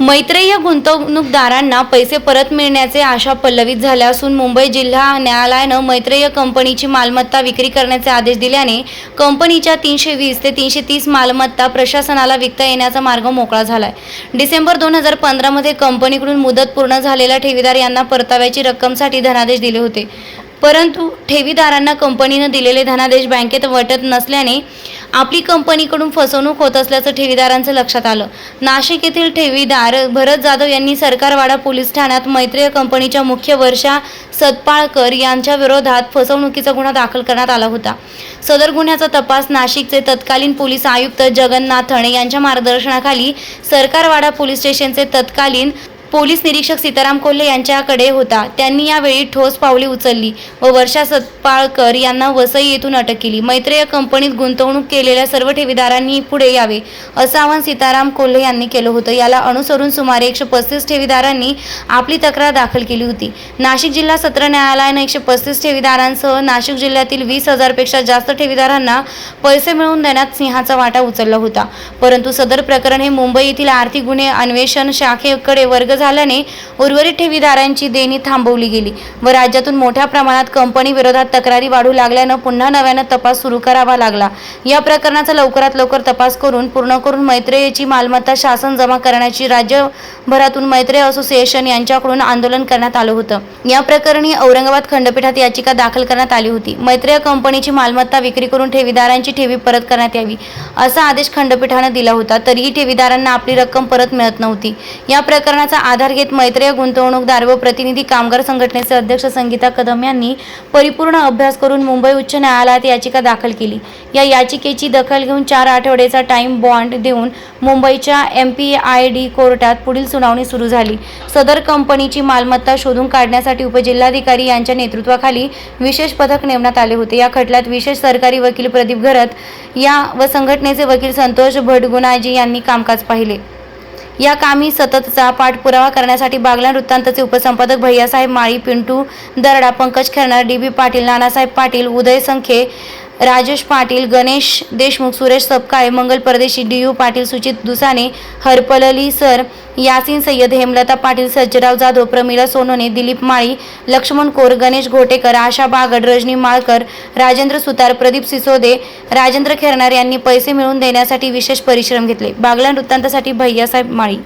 मैत्रेय गुंतवणूकदारांना पैसे परत मिळण्याचे आशा पल्लवित झाल्या असून मुंबई जिल्हा न्यायालयानं मैत्रेय कंपनीची मालमत्ता विक्री करण्याचे आदेश दिल्याने कंपनीच्या तीनशे वीस ते तीनशे तीस मालमत्ता प्रशासनाला विकता येण्याचा मार्ग मोकळा झालाय. डिसेंबर दोन हजार पंधरामध्ये कंपनीकडून मुदत पूर्ण झालेल्या ठेवीदार यांना परताव्याची रक्कमसाठी धनादेश दिले होते. परंतु ठेवीदारांना कंपनीनं दिलेले धनादेश बँकेत वटत नसल्याने आपली कंपनीकडून फसवणूक होत असल्याचं ठेवीदारांचं लक्षात आलं. नाशिक येथील ठेवीदार भरत जाधव यांनी सरकारवाडा पोलीस ठाण्यात मैत्रेय कंपनीच्या मुख्य वर्षा सतपाळकर यांच्या विरोधात फसवणुकीचा गुन्हा दाखल करण्यात आला होता. सदर गुन्ह्याचा तपास नाशिकचे तत्कालीन पोलीस आयुक्त जगन्नाथन यांच्या मार्गदर्शनाखाली सरकारवाडा पोलीस स्टेशनचे तत्कालीन पोलीस निरीक्षक सीताराम कोल्हे यांच्याकडे होता. त्यांनी यावेळी ठोस पावले उचलली व वर्षा सतपाळकर यांना वसई येथून अटक केली. मैत्रेय कंपनीत गुंतवणूक केलेल्या सर्व ठेवीदारांनी पुढे यावे असं आवाहन सीताराम कोल्हे यांनी केलं होतं. याला अनुसरून सुमारे एकशे पस्तीस ठेवीदारांनी आपली तक्रार दाखल केली होती. नाशिक जिल्हा सत्र न्यायालयानं एकशे पस्तीस ठेवीदारांसह नाशिक जिल्ह्यातील वीस हजारपेक्षा जास्त ठेवीदारांना पैसे मिळवून देण्यात सिंहाचा वाटा उचलला होता. परंतु सदर प्रकरण हे मुंबई येथील आर्थिक गुन्हे अन्वेषण शाखेकडे वर्ग झाल्याने उर्वरित ठेवीदारांची देणी थांबवली गेली व राज्यातून मोठ्या प्रमाणात कंपनी विरोधात तक्रारी वाढू लागल्यानं पुन्हा नव्यानं तपास सुरू करावा लागला. या प्रकरणाचा लवकरात लवकर तपास करून पूर्ण करून मैत्रेयची मालमत्ता शासन जमा करण्याची राज्यभरातून मैत्रेय असोसिएशन यांच्याकडून आंदोलन करण्यात आलं होतं. या प्रकरणी औरंगाबाद खंडपीठात याचिका दाखल करण्यात आली होती. मैत्रेय कंपनीची मालमत्ता विक्री करून ठेवीदारांची ठेवी परत करण्यात यावी असा आदेश खंडपीठानं दिला होता. तरीही ठेवीदारांना आपली रक्कम परत मिळत नव्हती. या प्रकरणाचा आधार घेत मैत्रेय गुंतवणूकदार व प्रतिनिधी कामगार संघटनेचे अध्यक्ष संगीता कदम यांनी परिपूर्ण अभ्यास करून मुंबई उच्च न्यायालयात याचिका दाखल केली. या याचिकेची दखल घेऊन चार आठवड्याचा टाइम बॉन्ड देऊन मुंबईच्या एम पी आय डी कोर्टात पुढील सुनावणी सुरू झाली. सदर कंपनीची मालमत्ता शोधून काढण्यासाठी उपजिल्हाधिकारी यांच्या नेतृत्वाखाली विशेष पथक नेमण्यात आले होते. या खटल्यात विशेष सरकारी वकील प्रदीप घरत या व संघटनेचे वकील संतोष भटगुणाजी यांनी कामकाज पाहिले. या कामी सततचा पाठपुरावा करण्यासाठी बागला वृत्तांतचे उपसंपादक Bhaiyasaheb Mali Pintu Darda Pankaj Khairnar D B Patil Nanasaheb Patil Uday Sankhe Rajesh Patil Ganesh Deshmukh Suresh Sapkale Mangal Pardeshi D U Patil Suchit Dusane हरपलली sir Yasin Sayyad Hemlata Patil Sajjarao Jadhav Pramila Sonone Dilip Mali Laxman Kor Ganesh Ghotekar Asha Bagad Rajani Malkar Rajendra Sutar Pradeep Sisode Rajendra Khernar यांनी पैसे मिळवून देण्यासाठी विशेष परिश्रम घेतले. बागला वृत्तांतासाठी भैयासाहेब माळी.